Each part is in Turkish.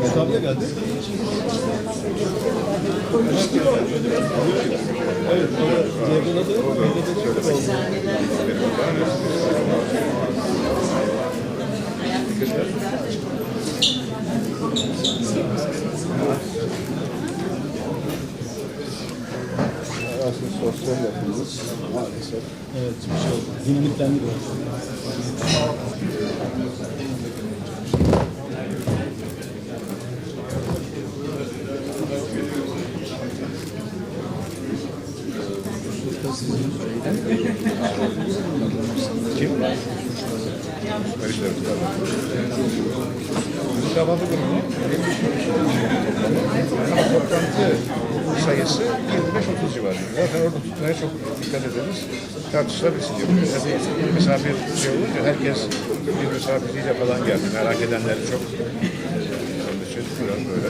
Mesabiye geldi. Evet, Ceyhun'a da belediye oldu. Aslında sosyal yapıyoruz maalesef. Evet, bir şey oldu. Dinamiklendi biraz. Kahvaltı grubu ama toplantı sayısı 25-30 civarında. Zaten orada tutmaya çok dikkat ederiz. Tartışılabilirsin diyor. Tabii misafir şey olunca herkes bir misafiriyle falan geldi. Merak edenler çok. Onun için böyle.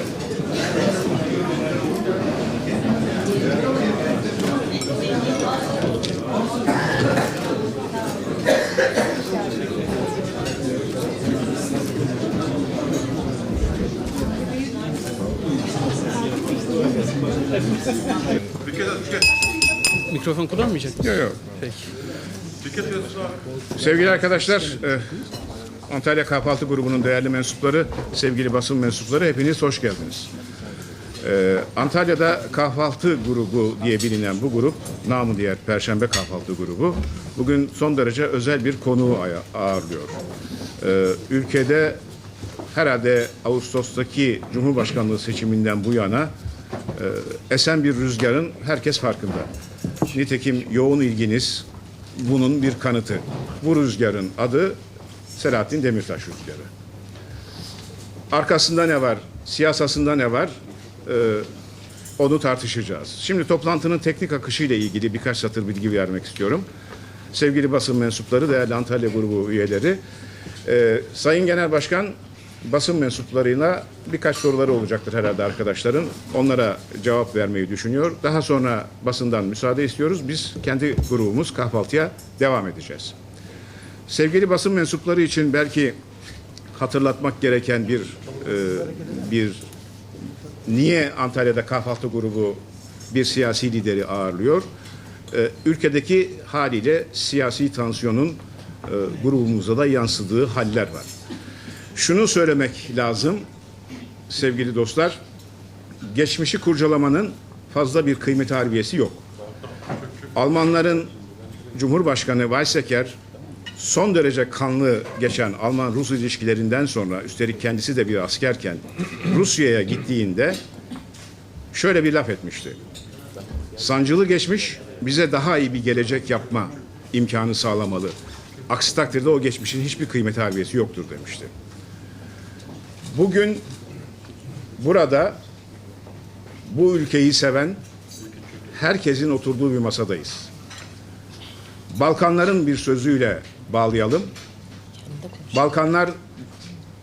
Mikrofon kullanmayacak mısın? Yok yok. Peki. Sevgili arkadaşlar, e, Antalya Kahvaltı Grubu'nun değerli mensupları, sevgili basın mensupları hepiniz hoş geldiniz. E, Antalya'da kahvaltı grubu diye bilinen bu grup, namı diğer Perşembe Kahvaltı Grubu, bugün son derece özel bir konuğu ağırlıyor. E, ülkede herhalde Ağustos'taki Cumhurbaşkanlığı seçiminden bu yana esen bir rüzgarın herkes farkında. Nitekim yoğun ilginiz bunun bir kanıtı. Bu rüzgarın adı Selahattin Demirtaş rüzgarı. Arkasında ne var, siyasasında ne var e, onu tartışacağız. Şimdi toplantının teknik akışı ile ilgili birkaç satır bilgi vermek istiyorum. Sevgili basın mensupları, değerli Antalya grubu üyeleri, e, Sayın Genel Başkan basın mensuplarıyla birkaç soruları olacaktır herhalde arkadaşların. Onlara cevap vermeyi düşünüyor. Daha sonra basından müsaade istiyoruz. Biz kendi grubumuz kahvaltıya devam edeceğiz. Sevgili basın mensupları için belki hatırlatmak gereken bir e, bir niye Antalya'da kahvaltı grubu bir siyasi lideri ağırlıyor? E, ülkedeki haliyle siyasi tansiyonun e, grubumuza da yansıdığı haller var. Şunu söylemek lazım sevgili dostlar. Geçmişi kurcalamanın fazla bir kıymet harbiyesi yok. Almanların Cumhurbaşkanı Weizsäcker son derece kanlı geçen Alman-Rus ilişkilerinden sonra üstelik kendisi de bir askerken Rusya'ya gittiğinde şöyle bir laf etmişti. Sancılı geçmiş bize daha iyi bir gelecek yapma imkanı sağlamalı. Aksi takdirde o geçmişin hiçbir kıymet harbiyesi yoktur demişti. Bugün burada bu ülkeyi seven herkesin oturduğu bir masadayız. Balkanların bir sözüyle bağlayalım. Balkanlar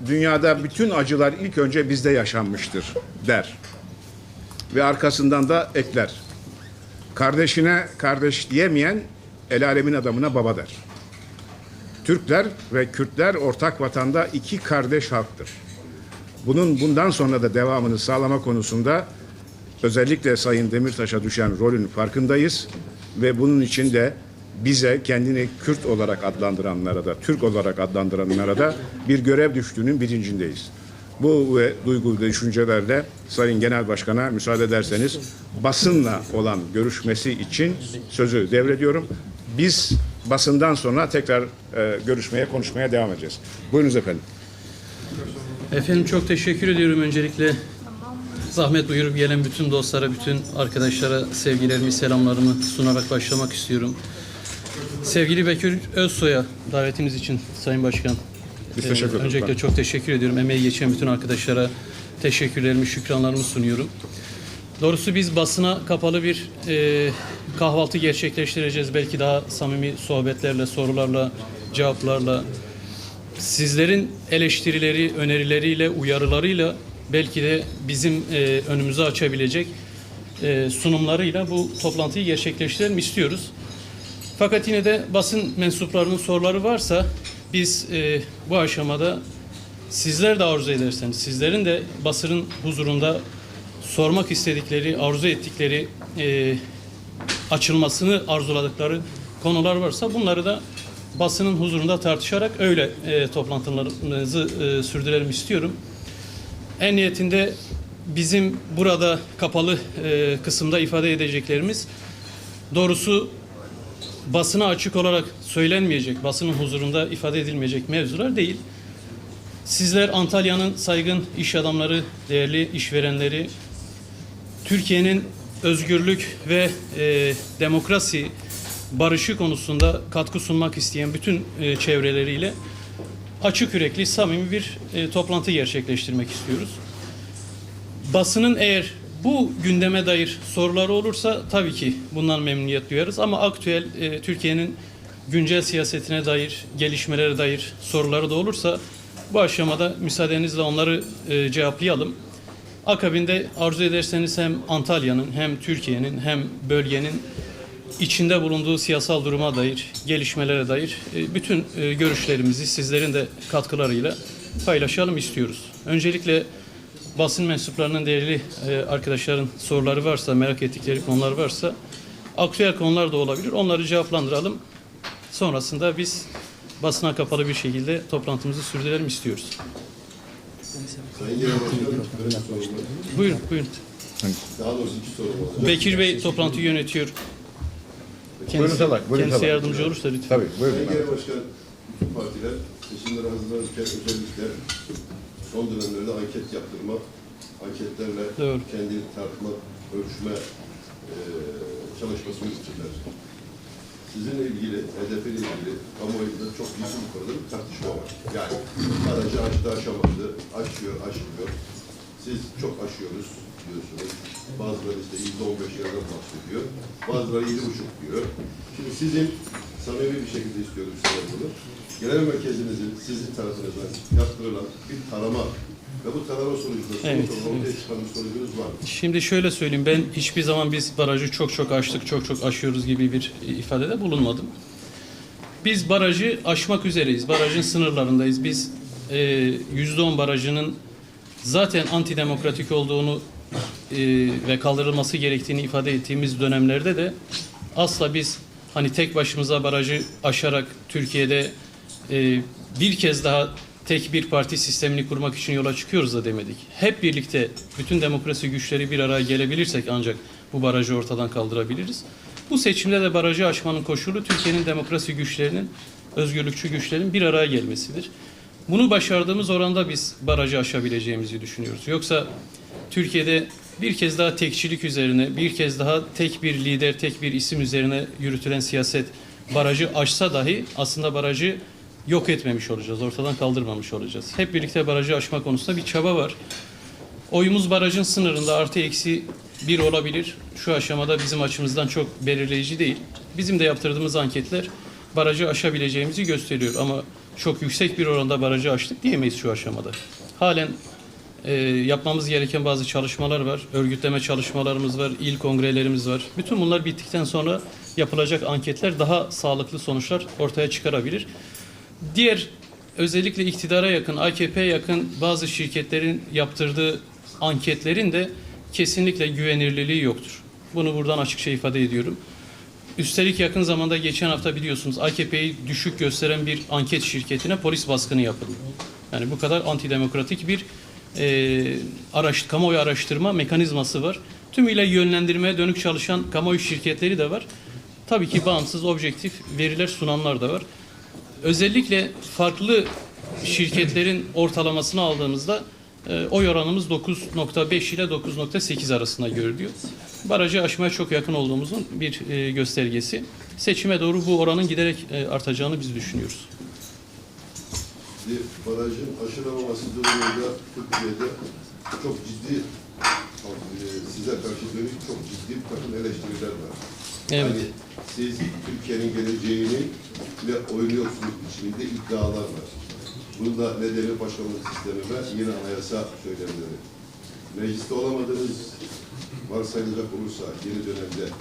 dünyada bütün acılar ilk önce bizde yaşanmıştır der. Ve arkasından da ekler. Kardeşine kardeş diyemeyen el alemin adamına baba der. Türkler ve Kürtler ortak vatanda iki kardeş halktır. Bunun bundan sonra da devamını sağlama konusunda özellikle Sayın Demirtaş'a düşen rolün farkındayız ve bunun için de bize kendini Kürt olarak adlandıranlara da, Türk olarak adlandıranlara da bir görev düştüğünün bilincindeyiz. Bu ve duygu ve düşüncelerle Sayın Genel Başkan'a müsaade ederseniz basınla olan görüşmesi için sözü devrediyorum. Biz basından sonra tekrar e, görüşmeye, konuşmaya devam edeceğiz. Buyurunuz efendim. Efendim çok teşekkür ediyorum öncelikle. Zahmet buyurup gelen bütün dostlara, bütün arkadaşlara sevgilerimi, selamlarımı sunarak başlamak istiyorum. Sevgili Bekir Özsoy'a davetiniz için Sayın Başkan. Biz teşekkür ederiz. Öncelikle çok teşekkür ediyorum. Emeği geçen bütün arkadaşlara teşekkürlerimi, şükranlarımı sunuyorum. Doğrusu biz basına kapalı bir e, kahvaltı gerçekleştireceğiz. Belki daha samimi sohbetlerle, sorularla, cevaplarla, sizlerin eleştirileri, önerileriyle, uyarılarıyla belki de bizim e, önümüzü açabilecek e, sunumlarıyla bu toplantıyı gerçekleştirelim istiyoruz. Fakat yine de basın mensuplarının soruları varsa biz e, bu aşamada sizler de arzu ederseniz, sizlerin de basının huzurunda sormak istedikleri, arzu ettikleri, e, açılmasını arzuladıkları konular varsa bunları da basının huzurunda tartışarak öyle e, toplantılarımızı e, sürdürelim istiyorum. En niyetinde bizim burada kapalı e, kısımda ifade edeceklerimiz doğrusu basına açık olarak söylenmeyecek, basının huzurunda ifade edilmeyecek mevzular değil. Sizler Antalya'nın saygın iş adamları, değerli işverenleri, Türkiye'nin özgürlük ve e, demokrasi barışı konusunda katkı sunmak isteyen bütün e, çevreleriyle açık yürekli, samimi bir e, toplantı gerçekleştirmek istiyoruz. Basının eğer bu gündeme dair soruları olursa tabii ki bundan memnuniyet duyarız ama aktüel e, Türkiye'nin güncel siyasetine dair, gelişmelere dair soruları da olursa bu aşamada müsaadenizle onları e, cevaplayalım. Akabinde arzu ederseniz hem Antalya'nın hem Türkiye'nin hem bölgenin içinde bulunduğu siyasal duruma dair, gelişmelere dair e, bütün e, görüşlerimizi sizlerin de katkılarıyla paylaşalım istiyoruz. Öncelikle basın mensuplarının değerli e, arkadaşların soruları varsa, merak ettikleri konular varsa aktüel konular da olabilir. Onları cevaplandıralım. Sonrasında biz basına kapalı bir şekilde toplantımızı sürdürelim istiyoruz. Buyurun, buyurun. Daha doğrusu iki olacak. Bekir Bey toplantıyı yönetiyor. Buyurun Tabak, buyurun kendisi Tabak. yardımcı olursa lütfen. Tabii buyurun. Sayın Genel Başkan, bütün partiler seçimlere hazırlanırken özellikle son dönemlerde anket yaptırma, anketlerle Doğru. kendini tartma, ölçme eee çalışması yürütürler. Sizinle ilgili, HDP ile ilgili kamuoyunda çok ciddi bu konuda bir tartışma var. Yani aracı açtı aşamadı, aşıyor, aşmıyor. Siz çok aşıyoruz diyorsunuz. Bazıları işte yüzde on beş yerden bahsediyor. Bazıları yedi buçuk diyor. Şimdi sizin samimi bir şekilde istiyorum size bunu. Genel merkezinizin sizin tarafınızdan yaptırılan bir tarama ve bu tarama sonucunda Evet, ortaya çıkan bir sonucunuz var mı? Şimdi şöyle söyleyeyim ben hiçbir zaman biz barajı çok çok aştık, çok çok aşıyoruz gibi bir ifadede bulunmadım. Biz barajı aşmak üzereyiz. Barajın sınırlarındayız. Biz e, %10 barajının zaten antidemokratik olduğunu ve kaldırılması gerektiğini ifade ettiğimiz dönemlerde de asla biz hani tek başımıza barajı aşarak Türkiye'de e, bir kez daha tek bir parti sistemini kurmak için yola çıkıyoruz da demedik. Hep birlikte bütün demokrasi güçleri bir araya gelebilirsek ancak bu barajı ortadan kaldırabiliriz. Bu seçimde de barajı aşmanın koşulu Türkiye'nin demokrasi güçlerinin, özgürlükçü güçlerin bir araya gelmesidir. Bunu başardığımız oranda biz barajı aşabileceğimizi düşünüyoruz. Yoksa Türkiye'de bir kez daha tekçilik üzerine, bir kez daha tek bir lider, tek bir isim üzerine yürütülen siyaset barajı aşsa dahi aslında barajı yok etmemiş olacağız, ortadan kaldırmamış olacağız. Hep birlikte barajı aşma konusunda bir çaba var. Oyumuz barajın sınırında artı eksi bir olabilir. Şu aşamada bizim açımızdan çok belirleyici değil. Bizim de yaptırdığımız anketler barajı aşabileceğimizi gösteriyor ama çok yüksek bir oranda barajı aştık diyemeyiz şu aşamada. Halen e, yapmamız gereken bazı çalışmalar var. Örgütleme çalışmalarımız var, il kongrelerimiz var. Bütün bunlar bittikten sonra yapılacak anketler daha sağlıklı sonuçlar ortaya çıkarabilir. Diğer özellikle iktidara yakın, AKP'ye yakın bazı şirketlerin yaptırdığı anketlerin de kesinlikle güvenirliliği yoktur. Bunu buradan açıkça ifade ediyorum. Üstelik yakın zamanda geçen hafta biliyorsunuz AKP'yi düşük gösteren bir anket şirketine polis baskını yapıldı. Yani bu kadar antidemokratik bir e, araş, kamuoyu araştırma mekanizması var. Tümüyle yönlendirmeye dönük çalışan kamuoyu şirketleri de var. Tabii ki bağımsız, objektif veriler sunanlar da var. Özellikle farklı şirketlerin ortalamasını aldığımızda e, oy oranımız 9.5 ile 9.8 arasında görülüyor. Barajı aşmaya çok yakın olduğumuzun bir e, göstergesi. Seçime doğru bu oranın giderek e, artacağını biz düşünüyoruz. Barajın aşılamaması durumunda Türkiye'de çok ciddi e, size karşı dönük çok ciddi bir takım eleştiriler var. Evet. Yani siz Türkiye'nin geleceğini ile oynuyorsunuz içinde iddialar var. Bunun da nedeni başkanlık sistemi ve yeni anayasa söylemleri. Mecliste olamadınız, varsayılacak olursa yeni dönemde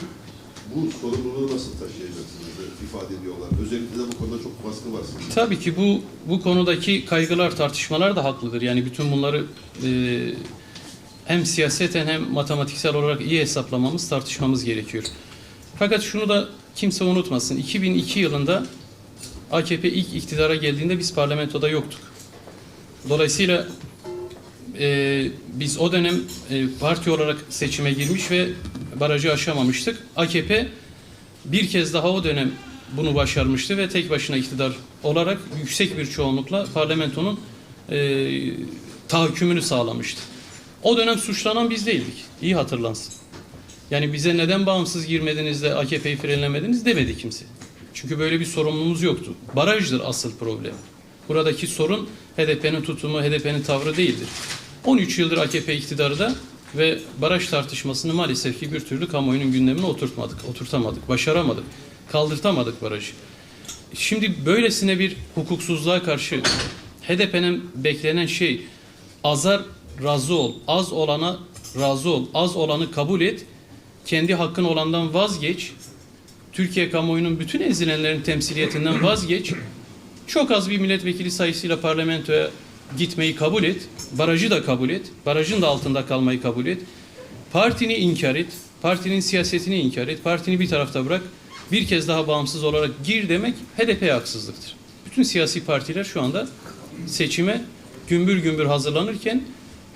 bu sorumluluğu nasıl taşıyacaksınız ifade ediyorlar. Özellikle de bu konuda çok baskı var sizin. Tabii ki bu bu konudaki kaygılar, tartışmalar da haklıdır. Yani bütün bunları e, hem siyaseten hem matematiksel olarak iyi hesaplamamız, tartışmamız gerekiyor. Fakat şunu da kimse unutmasın. 2002 yılında AKP ilk iktidara geldiğinde biz parlamentoda yoktuk. Dolayısıyla e, biz o dönem e, parti olarak seçime girmiş ve barajı aşamamıştık. AKP bir kez daha o dönem bunu başarmıştı ve tek başına iktidar olarak yüksek bir çoğunlukla parlamentonun e, tahakkümünü sağlamıştı. O dönem suçlanan biz değildik. İyi hatırlansın. Yani bize neden bağımsız girmediniz de AKP'yi frenlemediniz demedi kimse. Çünkü böyle bir sorumluluğumuz yoktu. Barajdır asıl problem. Buradaki sorun HDP'nin tutumu, HDP'nin tavrı değildir. 13 yıldır AKP iktidarı da ve baraj tartışmasını maalesef ki bir türlü kamuoyunun gündemine oturtmadık, oturtamadık, başaramadık, kaldırtamadık barajı. Şimdi böylesine bir hukuksuzluğa karşı HDP'nin beklenen şey azar razı ol, az olana razı ol, az olanı kabul et, kendi hakkın olandan vazgeç, Türkiye kamuoyunun bütün ezilenlerin temsiliyetinden vazgeç, çok az bir milletvekili sayısıyla parlamentoya gitmeyi kabul et, barajı da kabul et, barajın da altında kalmayı kabul et, partini inkar et, partinin siyasetini inkar et, partini bir tarafta bırak, bir kez daha bağımsız olarak gir demek HDP'ye haksızlıktır. Bütün siyasi partiler şu anda seçime gümbür gümbür hazırlanırken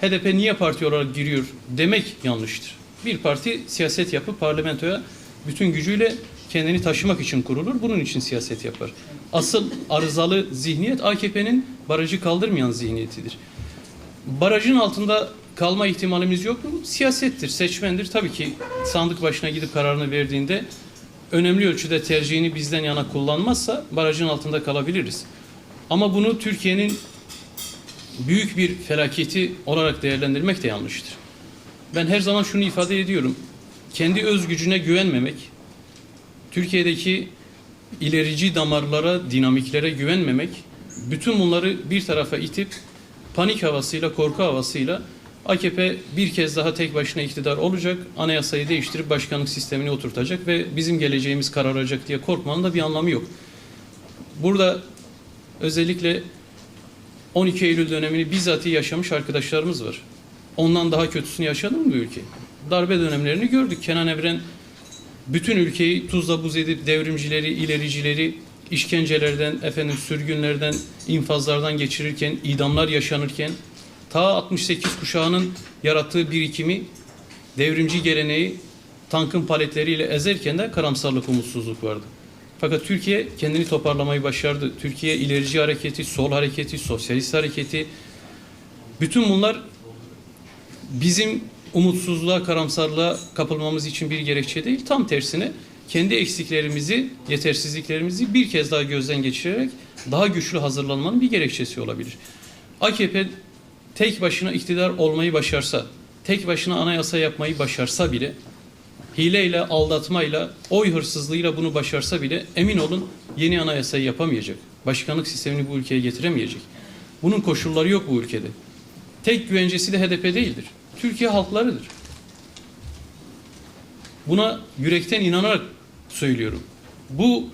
HDP niye parti olarak giriyor demek yanlıştır. Bir parti siyaset yapıp parlamentoya bütün gücüyle kendini taşımak için kurulur. Bunun için siyaset yapar. Asıl arızalı zihniyet AKP'nin barajı kaldırmayan zihniyetidir. Barajın altında kalma ihtimalimiz yok mu? Siyasettir, seçmendir. Tabii ki sandık başına gidip kararını verdiğinde önemli ölçüde tercihini bizden yana kullanmazsa barajın altında kalabiliriz. Ama bunu Türkiye'nin büyük bir felaketi olarak değerlendirmek de yanlıştır. Ben her zaman şunu ifade ediyorum. Kendi öz gücüne güvenmemek, Türkiye'deki ilerici damarlara, dinamiklere güvenmemek, bütün bunları bir tarafa itip panik havasıyla, korku havasıyla AKP bir kez daha tek başına iktidar olacak, anayasayı değiştirip başkanlık sistemini oturtacak ve bizim geleceğimiz kararacak diye korkmanın da bir anlamı yok. Burada özellikle 12 Eylül dönemini bizzat yaşamış arkadaşlarımız var. Ondan daha kötüsünü yaşadı mı bu ülke? Darbe dönemlerini gördük. Kenan Evren bütün ülkeyi tuzla buz edip devrimcileri, ilericileri işkencelerden, efendim sürgünlerden, infazlardan geçirirken, idamlar yaşanırken ta 68 kuşağının yarattığı birikimi, devrimci geleneği tankın paletleriyle ezerken de karamsarlık, umutsuzluk vardı. Fakat Türkiye kendini toparlamayı başardı. Türkiye ilerici hareketi, sol hareketi, sosyalist hareketi bütün bunlar bizim umutsuzluğa, karamsarlığa kapılmamız için bir gerekçe değil. Tam tersine kendi eksiklerimizi, yetersizliklerimizi bir kez daha gözden geçirerek daha güçlü hazırlanmanın bir gerekçesi olabilir. AKP tek başına iktidar olmayı başarsa, tek başına anayasa yapmayı başarsa bile, hileyle, aldatmayla, oy hırsızlığıyla bunu başarsa bile emin olun yeni anayasayı yapamayacak. Başkanlık sistemini bu ülkeye getiremeyecek. Bunun koşulları yok bu ülkede. Tek güvencesi de HDP değildir. Türkiye halklarıdır. Buna yürekten inanarak söylüyorum. Bu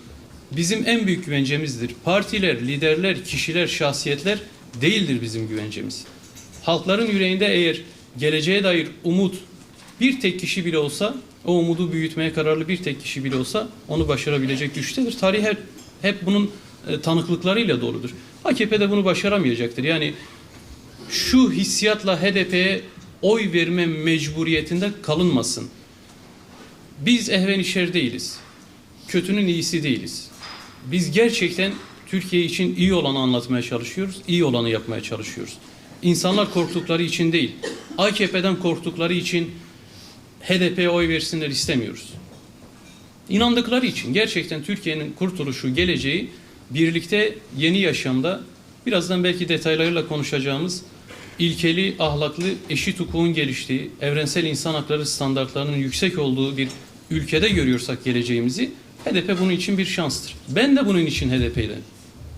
bizim en büyük güvencemizdir. Partiler, liderler, kişiler, şahsiyetler değildir bizim güvencemiz. Halkların yüreğinde eğer geleceğe dair umut bir tek kişi bile olsa, o umudu büyütmeye kararlı bir tek kişi bile olsa onu başarabilecek güçtedir. Tarih hep, hep bunun e, tanıklıklarıyla doludur. AKP de bunu başaramayacaktır. Yani şu hissiyatla HDP'ye oy verme mecburiyetinde kalınmasın. Biz ehvenişer değiliz. Kötünün iyisi değiliz. Biz gerçekten Türkiye için iyi olanı anlatmaya çalışıyoruz, iyi olanı yapmaya çalışıyoruz. İnsanlar korktukları için değil, AKP'den korktukları için HDP'ye oy versinler istemiyoruz. İnandıkları için gerçekten Türkiye'nin kurtuluşu, geleceği birlikte yeni yaşamda birazdan belki detaylarıyla konuşacağımız ilkeli, ahlaklı, eşit hukukun geliştiği, evrensel insan hakları standartlarının yüksek olduğu bir ülkede görüyorsak geleceğimizi HDP bunun için bir şanstır. Ben de bunun için HDP'den.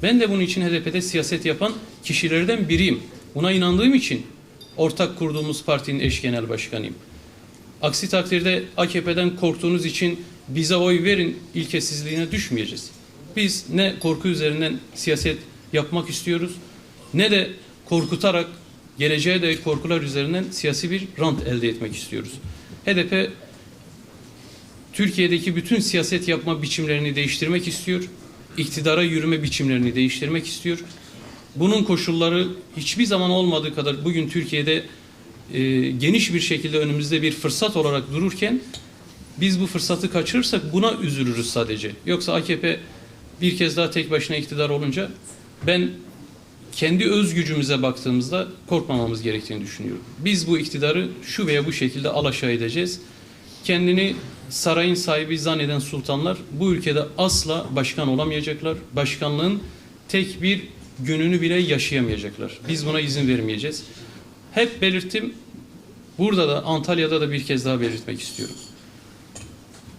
Ben de bunun için HDP'de siyaset yapan kişilerden biriyim. Buna inandığım için ortak kurduğumuz partinin eş genel başkanıyım. Aksi takdirde AKP'den korktuğunuz için bize oy verin ilkesizliğine düşmeyeceğiz. Biz ne korku üzerinden siyaset yapmak istiyoruz ne de korkutarak geleceğe dair korkular üzerinden siyasi bir rant elde etmek istiyoruz. HDP Türkiye'deki bütün siyaset yapma biçimlerini değiştirmek istiyor. İktidara yürüme biçimlerini değiştirmek istiyor. Bunun koşulları hiçbir zaman olmadığı kadar bugün Türkiye'de e, geniş bir şekilde önümüzde bir fırsat olarak dururken biz bu fırsatı kaçırırsak buna üzülürüz sadece. Yoksa AKP bir kez daha tek başına iktidar olunca ben kendi öz gücümüze baktığımızda korkmamamız gerektiğini düşünüyorum. Biz bu iktidarı şu veya bu şekilde alaşağı edeceğiz. Kendini sarayın sahibi zanneden sultanlar bu ülkede asla başkan olamayacaklar. Başkanlığın tek bir gününü bile yaşayamayacaklar. Biz buna izin vermeyeceğiz. Hep belirttim. Burada da Antalya'da da bir kez daha belirtmek istiyorum.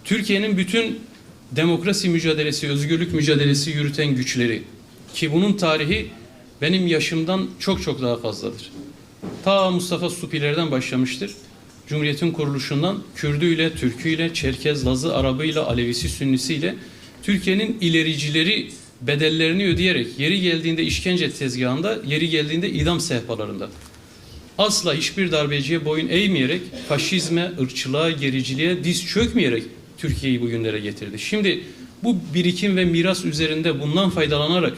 Türkiye'nin bütün demokrasi mücadelesi, özgürlük mücadelesi yürüten güçleri ki bunun tarihi benim yaşımdan çok çok daha fazladır. Ta Mustafa Supiler'den başlamıştır. Cumhuriyetin kuruluşundan Kürdüyle, Türküyle, Çerkez, Lazı, Arabıyla, Alevisi, Sünnisiyle Türkiye'nin ilericileri bedellerini ödeyerek yeri geldiğinde işkence tezgahında, yeri geldiğinde idam sehpalarında asla hiçbir darbeciye boyun eğmeyerek, faşizme, ırkçılığa, gericiliğe diz çökmeyerek Türkiye'yi bugünlere getirdi. Şimdi bu birikim ve miras üzerinde bundan faydalanarak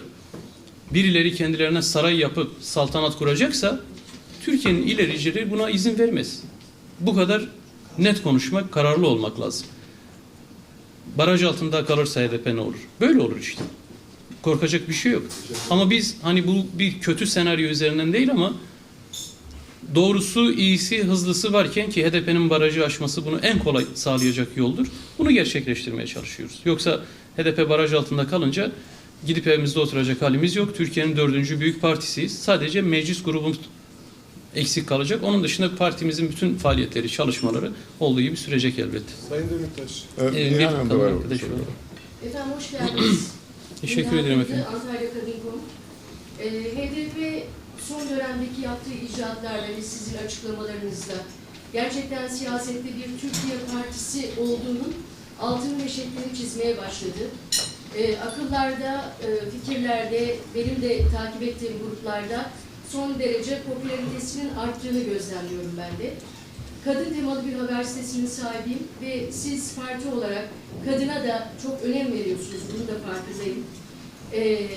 birileri kendilerine saray yapıp saltanat kuracaksa Türkiye'nin ilericileri buna izin vermez. Bu kadar net konuşmak, kararlı olmak lazım. Baraj altında kalırsa HDP ne olur? Böyle olur işte. Korkacak bir şey yok. Ama biz hani bu bir kötü senaryo üzerinden değil ama doğrusu, iyisi, hızlısı varken ki HDP'nin barajı aşması bunu en kolay sağlayacak yoldur. Bunu gerçekleştirmeye çalışıyoruz. Yoksa HDP baraj altında kalınca gidip evimizde oturacak halimiz yok. Türkiye'nin dördüncü büyük partisiyiz. Sadece meclis grubumuz eksik kalacak. Onun dışında partimizin bütün faaliyetleri, çalışmaları olduğu gibi sürecek elbette. Sayın Demirtaş. Ee, Ee, bir Hanım kadın var. Efendim hoş geldiniz. Teşekkür ederim efendim. Antalya Kadın.com. Ee, HDP son dönemdeki yaptığı icraatlarla ve sizin açıklamalarınızla gerçekten siyasette bir Türkiye Partisi olduğunun altını ve şeklini çizmeye başladı. Ee, akıllarda, e, fikirlerde, benim de takip ettiğim gruplarda son derece popülaritesinin arttığını gözlemliyorum ben de. Kadın temalı bir haber sitesinin sahibiyim ve siz parti olarak kadına da çok önem veriyorsunuz. Bunu da farkındayım. Ee,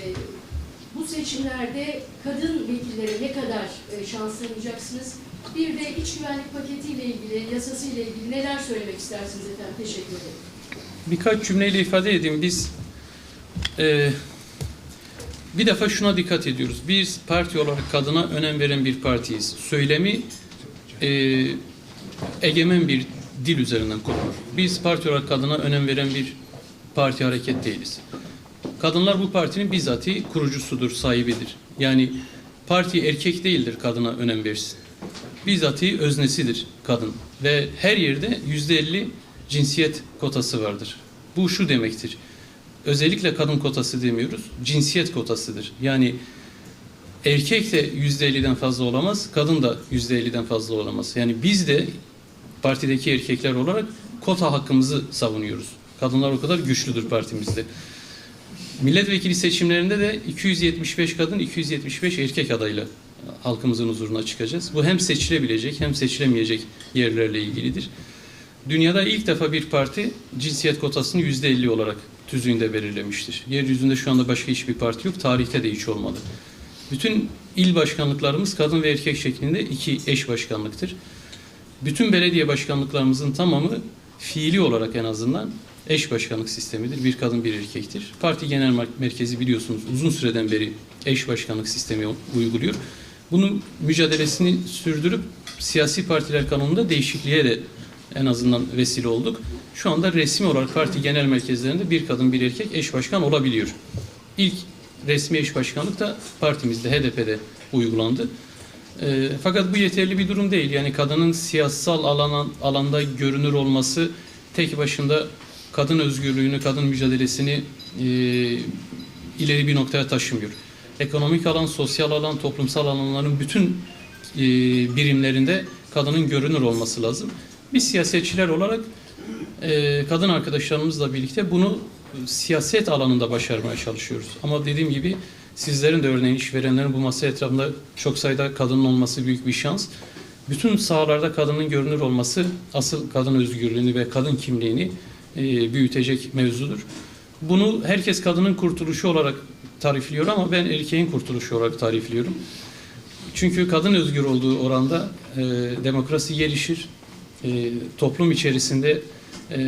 bu seçimlerde kadın vekillere ne kadar e, şans tanıyacaksınız? Bir de iç güvenlik paketiyle ilgili, yasasıyla ilgili neler söylemek istersiniz efendim? Teşekkür ederim. Birkaç cümleyle ifade edeyim. Biz e, bir defa şuna dikkat ediyoruz. Biz parti olarak kadına önem veren bir partiyiz. Söylemi e, egemen bir dil üzerinden kurulur. Biz parti olarak kadına önem veren bir parti hareket değiliz. Kadınlar bu partinin bizzati kurucusudur, sahibidir. Yani parti erkek değildir kadına önem versin. Bizzati öznesidir kadın. Ve her yerde yüzde elli cinsiyet kotası vardır. Bu şu demektir. Özellikle kadın kotası demiyoruz, cinsiyet kotasıdır. Yani erkek de yüzde elliden fazla olamaz, kadın da yüzde elliden fazla olamaz. Yani biz de partideki erkekler olarak kota hakkımızı savunuyoruz. Kadınlar o kadar güçlüdür partimizde. Milletvekili seçimlerinde de 275 kadın, 275 erkek adayla halkımızın huzuruna çıkacağız. Bu hem seçilebilecek hem seçilemeyecek yerlerle ilgilidir. Dünyada ilk defa bir parti cinsiyet kotasını yüzde elli olarak tüzüğünde belirlemiştir. Yeryüzünde şu anda başka hiçbir parti yok. Tarihte de hiç olmadı. Bütün il başkanlıklarımız kadın ve erkek şeklinde iki eş başkanlıktır. Bütün belediye başkanlıklarımızın tamamı fiili olarak en azından eş başkanlık sistemidir. Bir kadın bir erkektir. Parti genel mer- merkezi biliyorsunuz uzun süreden beri eş başkanlık sistemi uyguluyor. Bunun mücadelesini sürdürüp siyasi partiler kanununda değişikliğe de en azından vesile olduk. Şu anda resmi olarak parti genel merkezlerinde bir kadın bir erkek eş başkan olabiliyor. İlk resmi eş başkanlık da partimizde HDP'de uygulandı. E, fakat bu yeterli bir durum değil. Yani kadının siyasal alana, alanda görünür olması tek başında kadın özgürlüğünü, kadın mücadelesini e, ileri bir noktaya taşımıyor. Ekonomik alan, sosyal alan, toplumsal alanların bütün e, birimlerinde kadının görünür olması lazım. Biz siyasetçiler olarak e, kadın arkadaşlarımızla birlikte bunu e, siyaset alanında başarmaya çalışıyoruz. Ama dediğim gibi sizlerin de örneğin işverenlerin bu masa etrafında çok sayıda kadının olması büyük bir şans. Bütün sahalarda kadının görünür olması asıl kadın özgürlüğünü ve kadın kimliğini e, büyütecek mevzudur. Bunu herkes kadının kurtuluşu olarak tarifliyor ama ben erkeğin kurtuluşu olarak tarifliyorum. Çünkü kadın özgür olduğu oranda e, demokrasi gelişir. E, toplum içerisinde e,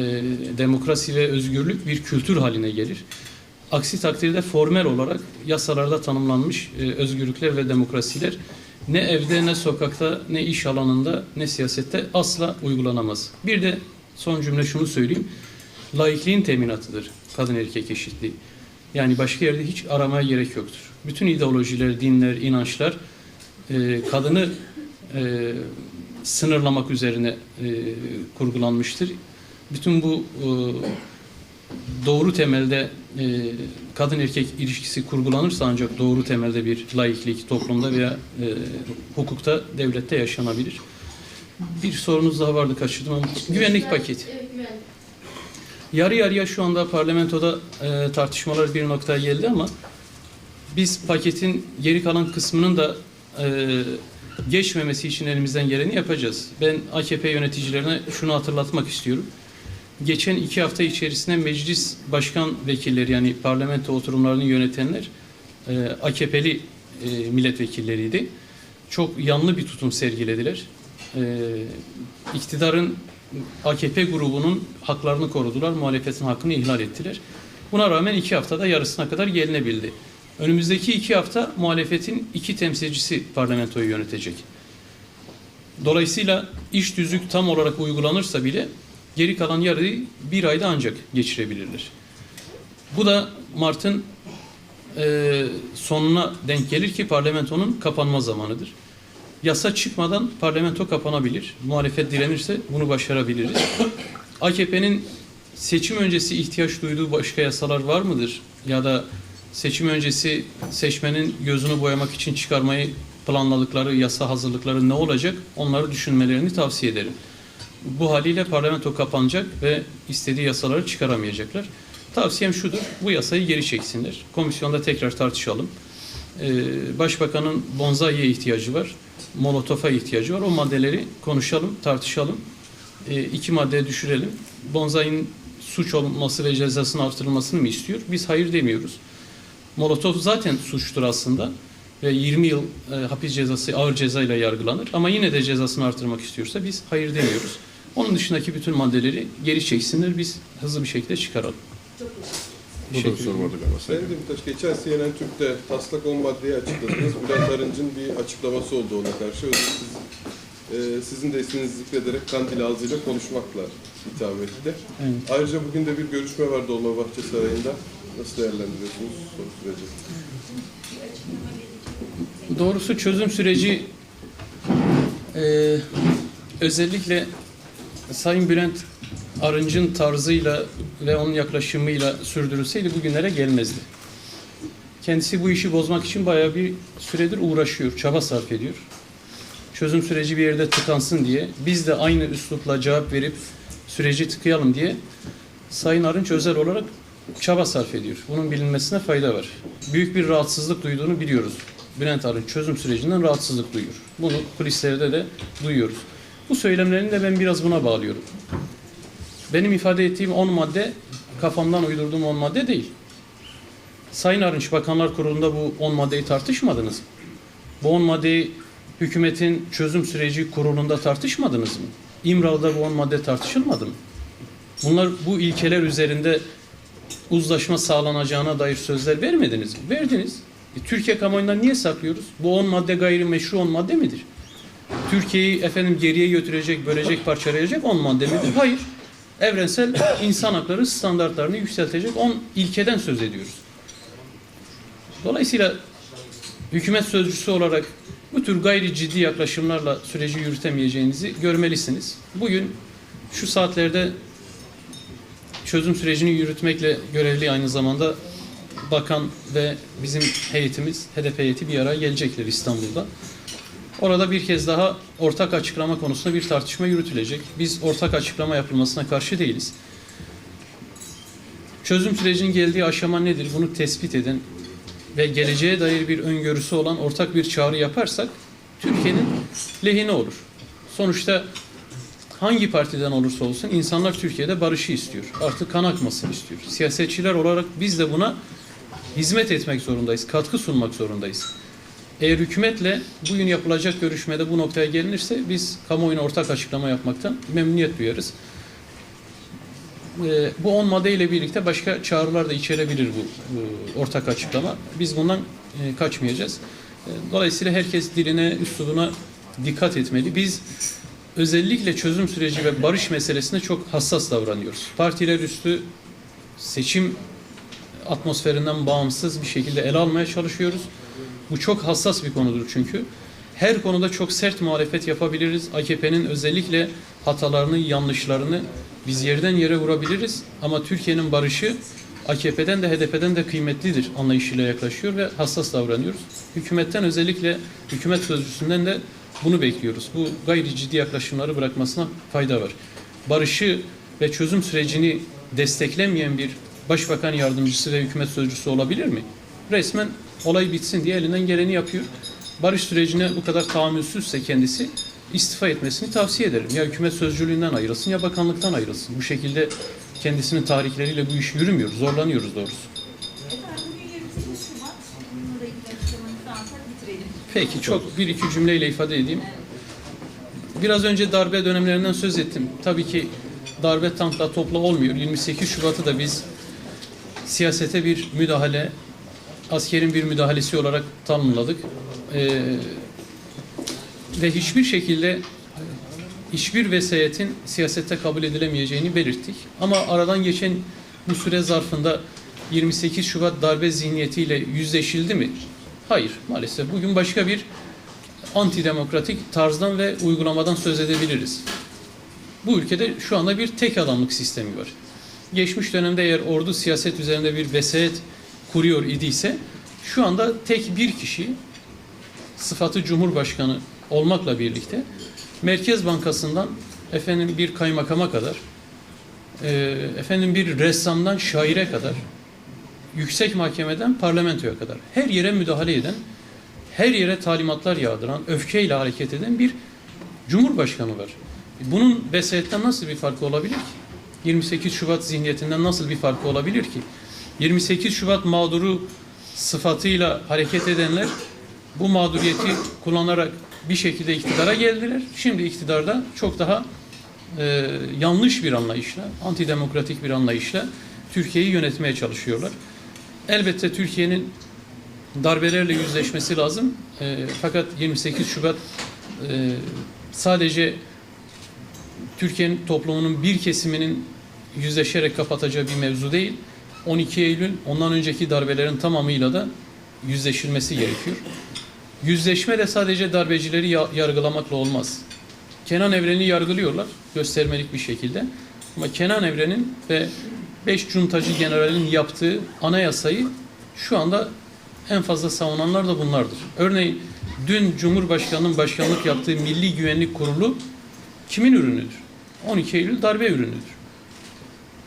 demokrasi ve özgürlük bir kültür haline gelir. Aksi takdirde formel olarak yasalarda tanımlanmış e, özgürlükler ve demokrasiler ne evde ne sokakta ne iş alanında ne siyasette asla uygulanamaz. Bir de son cümle şunu söyleyeyim. Laikliğin teminatıdır kadın erkek eşitliği. Yani başka yerde hiç aramaya gerek yoktur. Bütün ideolojiler, dinler, inançlar kadını sınırlamak üzerine e, kurgulanmıştır. Bütün bu e, doğru temelde e, kadın erkek ilişkisi kurgulanırsa ancak doğru temelde bir laiklik toplumda veya e, hukukta, devlette yaşanabilir. Bir sorunuz daha vardı kaçırdım ama güvenlik paketi. Yarı yarıya şu anda parlamentoda e, tartışmalar bir noktaya geldi ama biz paketin geri kalan kısmının da e, geçmemesi için elimizden geleni yapacağız. Ben AKP yöneticilerine şunu hatırlatmak istiyorum. Geçen iki hafta içerisinde meclis başkan vekilleri yani parlamento oturumlarını yönetenler e, AKP'li e, milletvekilleriydi. Çok yanlı bir tutum sergilediler. E, iktidarın AKP grubunun haklarını korudular, muhalefetin hakkını ihlal ettiler. Buna rağmen iki haftada yarısına kadar gelinebildi. Önümüzdeki iki hafta muhalefetin iki temsilcisi parlamentoyu yönetecek. Dolayısıyla iş düzlük tam olarak uygulanırsa bile geri kalan yarıyı bir ayda ancak geçirebilirler. Bu da Mart'ın e, sonuna denk gelir ki parlamentonun kapanma zamanıdır. Yasa çıkmadan parlamento kapanabilir. Muhalefet direnirse bunu başarabiliriz. AKP'nin seçim öncesi ihtiyaç duyduğu başka yasalar var mıdır? Ya da seçim öncesi seçmenin gözünü boyamak için çıkarmayı planladıkları yasa hazırlıkları ne olacak? Onları düşünmelerini tavsiye ederim. Bu haliyle parlamento kapanacak ve istediği yasaları çıkaramayacaklar. Tavsiyem şudur, bu yasayı geri çeksinler. Komisyonda tekrar tartışalım. Ee, Başbakanın bonzaiye ihtiyacı var, molotofa ihtiyacı var. O maddeleri konuşalım, tartışalım. Ee, iki maddeye düşürelim. Bonzai'nin suç olması ve cezasının artırılmasını mı istiyor? Biz hayır demiyoruz. Molotov zaten suçtur aslında ve 20 yıl e, hapis cezası ağır cezayla yargılanır ama yine de cezasını artırmak istiyorsa biz hayır demiyoruz. Onun dışındaki bütün maddeleri geri çeksinler biz hızlı bir şekilde çıkaralım. Çok teşekkür Bu da vardı galiba. Sayın Demirtaş, geçen CNN Türk'te taslak 10 maddeyi açıkladınız. Bülent Arınç'ın bir açıklaması oldu ona karşı. Siz, e, sizin de isminizi zikrederek kandil ağzıyla konuşmakla hitap etti. Evet. Ayrıca bugün de bir görüşme var Dolmabahçe Sarayı'nda. Nasıl değerlendiriyorsunuz son süreci? Doğrusu çözüm süreci e, özellikle Sayın Bülent Arınç'ın tarzıyla ve onun yaklaşımıyla sürdürülseydi bugünlere gelmezdi. Kendisi bu işi bozmak için bayağı bir süredir uğraşıyor, çaba sarf ediyor. Çözüm süreci bir yerde tıkansın diye, biz de aynı üslupla cevap verip süreci tıkayalım diye Sayın Arınç özel olarak çaba sarf ediyor. Bunun bilinmesine fayda var. Büyük bir rahatsızlık duyduğunu biliyoruz. Bülent Arınç çözüm sürecinden rahatsızlık duyuyor. Bunu kulislerde de duyuyoruz. Bu söylemlerini de ben biraz buna bağlıyorum. Benim ifade ettiğim 10 madde kafamdan uydurduğum 10 madde değil. Sayın Arınç Bakanlar Kurulu'nda bu 10 maddeyi tartışmadınız mı? Bu 10 maddeyi hükümetin çözüm süreci kurulunda tartışmadınız mı? İmralı'da bu 10 madde tartışılmadı mı? Bunlar bu ilkeler üzerinde uzlaşma sağlanacağına dair sözler vermediniz mi? Verdiniz. E, Türkiye kamuoyundan niye saklıyoruz? Bu 10 madde gayrimeşru 10 madde midir? Türkiye'yi efendim geriye götürecek, bölecek, parçalayacak 10 madde midir? Hayır. Evrensel insan hakları standartlarını yükseltecek 10 ilkeden söz ediyoruz. Dolayısıyla hükümet sözcüsü olarak bu tür gayri ciddi yaklaşımlarla süreci yürütemeyeceğinizi görmelisiniz. Bugün şu saatlerde çözüm sürecini yürütmekle görevli aynı zamanda bakan ve bizim heyetimiz, HDP heyeti bir araya gelecekler İstanbul'da. Orada bir kez daha ortak açıklama konusunda bir tartışma yürütülecek. Biz ortak açıklama yapılmasına karşı değiliz. Çözüm sürecinin geldiği aşama nedir? Bunu tespit edin ve geleceğe dair bir öngörüsü olan ortak bir çağrı yaparsak Türkiye'nin lehine olur. Sonuçta hangi partiden olursa olsun insanlar Türkiye'de barışı istiyor. Artık kan akmasını istiyor. Siyasetçiler olarak biz de buna hizmet etmek zorundayız, katkı sunmak zorundayız. Eğer hükümetle bugün yapılacak görüşmede bu noktaya gelinirse biz kamuoyuna ortak açıklama yapmaktan memnuniyet duyarız. Ee, bu 10 maddeyle birlikte başka çağrılar da içerebilir bu, bu ortak açıklama. Biz bundan e, kaçmayacağız. E, Dolayısıyla herkes diline, üslubuna dikkat etmeli. Biz özellikle çözüm süreci ve barış meselesine çok hassas davranıyoruz. Partiler üstü seçim atmosferinden bağımsız bir şekilde ele almaya çalışıyoruz. Bu çok hassas bir konudur çünkü. Her konuda çok sert muhalefet yapabiliriz. AKP'nin özellikle hatalarını, yanlışlarını biz yerden yere vurabiliriz. Ama Türkiye'nin barışı AKP'den de HDP'den de kıymetlidir anlayışıyla yaklaşıyor ve hassas davranıyoruz. Hükümetten özellikle hükümet sözcüsünden de bunu bekliyoruz. Bu gayri ciddi yaklaşımları bırakmasına fayda var. Barışı ve çözüm sürecini desteklemeyen bir başbakan yardımcısı ve hükümet sözcüsü olabilir mi? Resmen olay bitsin diye elinden geleni yapıyor. Barış sürecine bu kadar tahammülsüzse kendisi istifa etmesini tavsiye ederim. Ya hükümet sözcülüğünden ayrılsın ya bakanlıktan ayrılsın. Bu şekilde kendisinin tarihleriyle bu iş yürümüyor. Zorlanıyoruz doğrusu. Efendim bugün 28 Şubat. Bununla ilgili açıklamanızı alsak bitirelim. Peki çok bir iki cümleyle ifade edeyim. Biraz önce darbe dönemlerinden söz ettim. Tabii ki darbe tankla topla olmuyor. 28 Şubat'ı da biz siyasete bir müdahale, askerin bir müdahalesi olarak tanımladık. Ee, ve hiçbir şekilde hiçbir vesayetin siyasette kabul edilemeyeceğini belirttik. Ama aradan geçen bu süre zarfında 28 Şubat darbe zihniyetiyle yüzleşildi mi? Hayır, maalesef. Bugün başka bir antidemokratik tarzdan ve uygulamadan söz edebiliriz. Bu ülkede şu anda bir tek adamlık sistemi var. Geçmiş dönemde eğer ordu siyaset üzerinde bir vesayet kuruyor idiyse şu anda tek bir kişi sıfatı Cumhurbaşkanı olmakla birlikte Merkez Bankası'ndan efendim bir kaymakama kadar efendim bir ressamdan şaire kadar yüksek mahkemeden parlamentoya kadar her yere müdahale eden her yere talimatlar yağdıran, öfkeyle hareket eden bir cumhurbaşkanı var. Bunun vesayetten nasıl bir farkı olabilir ki? 28 Şubat zihniyetinden nasıl bir farkı olabilir ki? 28 Şubat mağduru sıfatıyla hareket edenler bu mağduriyeti kullanarak bir şekilde iktidara geldiler. Şimdi iktidarda çok daha e, yanlış bir anlayışla, antidemokratik bir anlayışla Türkiye'yi yönetmeye çalışıyorlar. Elbette Türkiye'nin darbelerle yüzleşmesi lazım. E, fakat 28 Şubat e, sadece Türkiye'nin toplumunun bir kesiminin yüzleşerek kapatacağı bir mevzu değil. 12 Eylül ondan önceki darbelerin tamamıyla da yüzleşilmesi gerekiyor. Yüzleşme de sadece darbecileri ya- yargılamakla olmaz. Kenan Evren'i yargılıyorlar göstermelik bir şekilde. Ama Kenan Evren'in ve 5 cuntacı generalin yaptığı anayasayı şu anda en fazla savunanlar da bunlardır. Örneğin dün Cumhurbaşkanı'nın başkanlık yaptığı Milli Güvenlik Kurulu kimin ürünüdür? 12 Eylül darbe ürünüdür.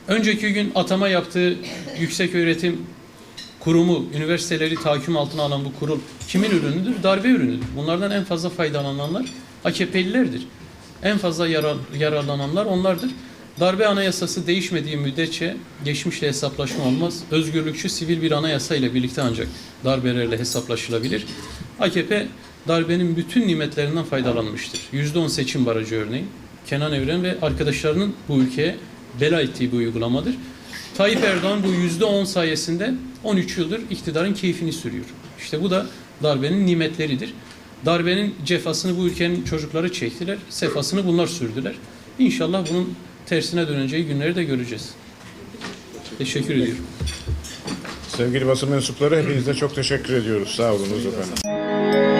Önceki gün atama yaptığı yüksek öğretim kurumu, üniversiteleri tahakküm altına alan bu kurul kimin ürünüdür? Darbe ürünüdür. Bunlardan en fazla faydalananlar AKP'lilerdir. En fazla yarar, yararlananlar onlardır. Darbe anayasası değişmediği müddetçe geçmişle hesaplaşma olmaz. Özgürlükçü sivil bir anayasa ile birlikte ancak darbelerle hesaplaşılabilir. AKP darbenin bütün nimetlerinden faydalanmıştır. %10 seçim barajı örneğin. Kenan Evren ve arkadaşlarının bu ülkeye bela ettiği bir uygulamadır. Tayyip Erdoğan bu yüzde on sayesinde 13 yıldır iktidarın keyfini sürüyor. İşte bu da darbenin nimetleridir. Darbenin cefasını bu ülkenin çocukları çektiler, sefasını bunlar sürdüler. İnşallah bunun tersine döneceği günleri de göreceğiz. Teşekkür ediyorum. Sevgili basın mensupları hepinize çok teşekkür ediyoruz. Sağ olunuz efendim.